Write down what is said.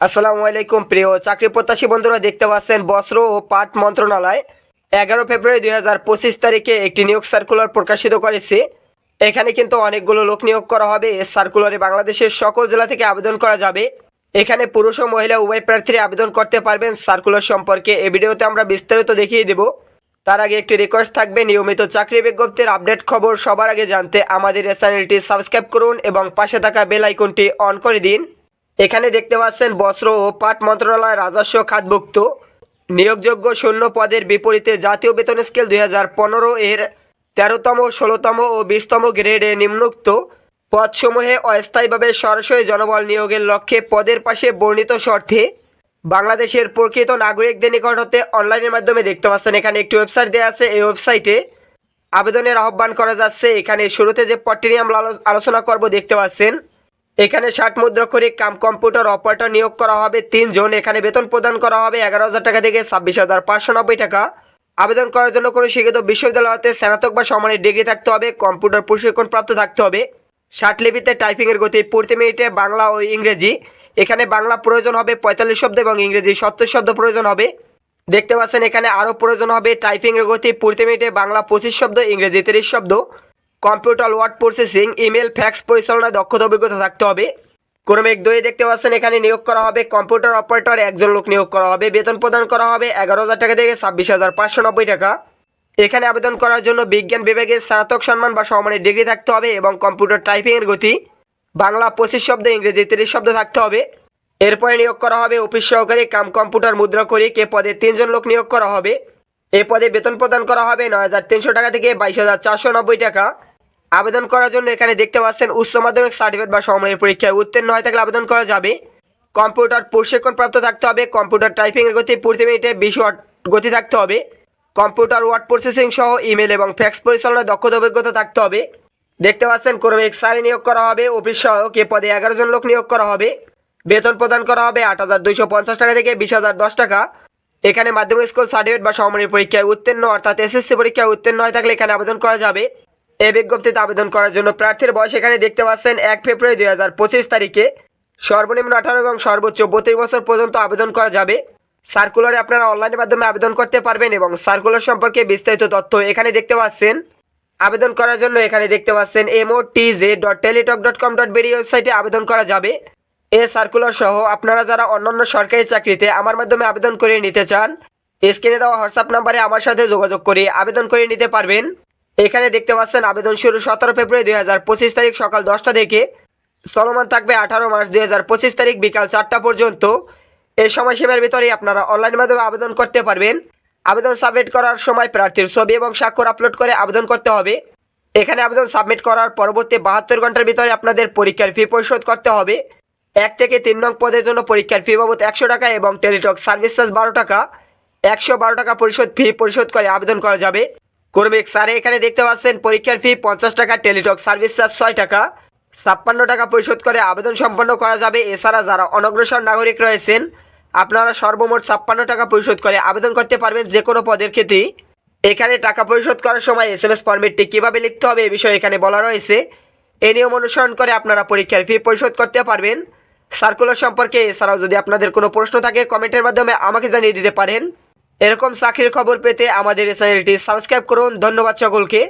আসসালামু আলাইকুম, প্রিয় চাকরি প্রত্যাশী বন্ধুরা, দেখতে পাচ্ছেন বস্ত্র ও পাট মন্ত্রণালয়। এগারো ফেব্রুয়ারি দুই হাজার পঁচিশ তারিখে একটি নিয়োগ সার্কুলার প্রকাশিত করেছে। এখানে কিন্তু অনেকগুলো লোক নিয়োগ করা হবে। এই সার্কুলারে বাংলাদেশের সকল জেলা থেকে আবেদন করা যাবে। এখানে পুরুষ ও মহিলা, উভয় প্রার্থীরা আবেদন করতে পারবেন। সার্কুলার সম্পর্কে এ ভিডিওতে আমরা বিস্তারিত দেখিয়ে দেব। তার আগে একটি রিকোয়েস্ট থাকবে, নিয়মিত চাকরি বিজ্ঞপ্তির আপডেট খবর সবার আগে জানতে আমাদের চ্যানেলটি সাবস্ক্রাইব করুন এবং পাশে থাকা বেল আইকনটি অন করে দিন। এখানে দেখতে পাচ্ছেন বস্ত্র ও পাট মন্ত্রণালয় রাজস্ব খাতভুক্ত। নিয়োগযোগ্য শূন্য পদের বিপরীতে জাতীয় বেতন স্কেল দুই হাজার পনেরো এর তেরোতম, ষোলোতম ও বিশতম গ্রেডে নিম্নোক্ত পদসমূহে অস্থায়ীভাবে সরাসরি জনবল নিয়োগের লক্ষ্যে পদের পাশে বর্ণিত শর্তে বাংলাদেশের প্রকৃত নাগরিকদের নিকট হতে অনলাইনের মাধ্যমে দেখতে পাচ্ছেন। এখানে একটি ওয়েবসাইট দেওয়া আছে। এই ওয়েবসাইটে আবেদনের আহ্বান করা যাচ্ছে। এখানে শুরুতে যে পদটি নিয়ে আমরা আলো- আলোচনা করব দেখতে পাচ্ছেন। এখানে ষাট মুদ্রাক্ষরিক কাম কম্পিউটার অপারেটর নিয়োগ করা হবে। তিনজন এখানে বেতন প্রদান করা হবে এগারো হাজার টাকা থেকে ছাব্বিশ হাজার পাঁচশো নব্বই টাকা। আবেদন করার জন্য কোনো শিক্ষিত বিশ্ববিদ্যালয় হতে স্নাতক বা সমানের ডিগ্রি থাকতে হবে, কম্পিউটার প্রশিক্ষণ প্রাপ্ত থাকতে হবে। ষাট লিপিতে টাইপিংয়ের গতি প্রতি মিনিটে বাংলা ও ইংরেজি। এখানে বাংলা প্রয়োজন হবে পঁয়তাল্লিশ শব্দ এবং ইংরেজি সত্তর শব্দ প্রয়োজন হবে। দেখতে পাচ্ছেন এখানে আরও প্রয়োজন হবে টাইপিংয়ের গতি প্রতি মিনিটে বাংলা পঁচিশ শব্দ, ইংরেজি তিরিশ শব্দ। Computer word processing, email, fax পরিচালনায় দক্ষতা, অভিজ্ঞতা থাকতে হবে। ক্রমিক দুই দেখতে পাচ্ছেন, এখানে নিয়োগ করা হবে কম্পিউটার অপারেটর, একজন লোক নিয়োগ করা হবে, বেতন প্রদান করা হবে এগারো হাজার টাকা থেকে ছাব্বিশ হাজার পাঁচশো নব্বই টাকা। এখানে আবেদন করার জন্য বিজ্ঞান বিভাগে স্নাতক সম্মান বা সমানের ডিগ্রি থাকতে হবে এবং কম্পিউটার টাইপিংয়ের গতি, বাংলা পঁচিশ শব্দ, ইংরেজি তিরিশ শব্দ থাকতে হবে। এরপরে নিয়োগ করা হবে অফিস সহকারী কাম কম্পিউটার মুদ্রা করি কে পদে তিনজন লোক নিয়োগ করা হবে। এ পদে বেতন প্রদান করা হবে নয় হাজার তিনশো টাকা থেকে বাইশ হাজার চারশো নব্বই টাকা। আবেদন করার জন্য এখানে দেখতে পাচ্ছেন উচ্চ মাধ্যমিক সার্টিফিকেট বা সময়ের পরীক্ষায় উত্তীর্ণ হয়ে থাকলে আবেদন করা যাবে। কম্পিউটার প্রশিক্ষণ প্রাপ্ত থাকতে হবে, কম্পিউটার টাইপিংয়ের গতি প্রতি মিনিটে বিশ ওয়াট গতি থাকতে হবে। কম্পিউটার ওয়ার্ড প্রসেসিং সহ ইমেল এবং ফ্যাক্স পরিচালনায় দক্ষতা অভিজ্ঞতা থাকতে হবে। দেখতে পাচ্ছেন ক্রমিক সারি নিয়োগ করা হবে, অফিস সহায়ক এ পদে এগারো জন লোক নিয়োগ করা হবে। বেতন প্রদান করা হবে আট হাজার দুইশো পঞ্চাশ টাকা থেকে বিশ হাজার দশ টাকা। এখানে মাধ্যমিক স্কুল সার্টিফিকেট বা সমমানের পরীক্ষায় উত্তীর্ণ, অর্থাৎ এসএসসি পরীক্ষায় উত্তীর্ণ হয়ে থাকলে এখানে আবেদন করা যাবে। এই বিজ্ঞপ্তিতে আবেদন করার জন্য প্রার্থীর বয়স এখানে দেখতে পাচ্ছেন এক ফেব্রুয়ারি দুই হাজার পঁচিশ তারিখে। সর্বনিম্ন আঠারো এবং সর্বোচ্চ বত্রিশ বছর পর্যন্ত আবেদন করা যাবে। সার্কুলারে আপনারা অনলাইনের মাধ্যমে আবেদন করতে পারবেন এবং সার্কুলার সম্পর্কে বিস্তারিত তথ্য এখানে দেখতে পাচ্ছেন। আবেদন করার জন্য এখানে দেখতে পাচ্ছেন M O T J dot Teletalk dot com dot বেরি ওয়েবসাইটে আবেদন করা যাবে। এ সার্কুলার সহ আপনারা যারা অন্যান্য সরকারি চাকরিতে আমার মাধ্যমে আবেদন করে নিতে চান স্ক্রিনে দেওয়া হোয়াটসঅ্যাপ নাম্বারে আমার সাথে যোগাযোগ করে আবেদন করে নিতে পারবেন। এখানে দেখতে পাচ্ছেন, আবেদন শুরু সতেরো ফেব্রুয়ারি দুই হাজার পঁচিশ তারিখ সকাল দশটা থেকে। চলমান থাকবে আঠারো মার্চ দুই হাজার পঁচিশ তারিখ বিকাল চারটা পর্যন্ত। এই সময়সীমার ভিতরে আপনারা অনলাইন মাধ্যমে আবেদন করতে পারবেন। আবেদন সাবমিট করার সময় প্রার্থীর ছবি এবং স্বাক্ষর আপলোড করে আবেদন করতে হবে। এখানে আবেদন সাবমিট করার পরবর্তী বাহাত্তর ঘণ্টার ভিতরে আপনাদের পরীক্ষার ফি পরিশোধ করতে হবে। এক থেকে তিন নং পদের জন্য পরীক্ষার ফি বাবদ একশো টাকা এবং টেলিটক সার্ভিস চার্জ বারো টাকা। একশো বারো টাকা পরিশোধ ফি পরিশোধ করে আবেদন করা যাবে। কর্মিক স্যারে এখানে দেখতে পাচ্ছেন, পরীক্ষার ফি পঞ্চাশ টাকা টেলিটক সার্ভিস চার্জ ছয় টাকা। ছাপ্পান্ন টাকা পরিশোধ করে আবেদন সম্পন্ন করা যাবে। এছাড়া যারা অনগ্রসর নাগরিক রয়েছেন, আপনারা সর্বমোট ছাপ্পান্ন টাকা পরিশোধ করে আবেদন করতে পারবেন যে কোনো পদের ক্ষেত্রে এখানে টাকা পরিশোধ করার সময় এস এম এস ফর্মেটটি কীভাবে লিখতে হবে এ বিষয়ে এখানে বলা রয়েছে। এই নিয়ম অনুসরণ করে আপনারা পরীক্ষার ফি পরিশোধ করতে পারবেন। সার্কুলার সম্পর্কে এছাড়াও যদি আপনাদের কোনো প্রশ্ন থাকে, কমেন্টের মাধ্যমে আমাকে জানিয়ে দিতে পারেন। এরকম চাকরির খবর পেতে আমাদের চ্যানেলটি সাবস্ক্রাইব করুন। ধন্যবাদ সকলকে।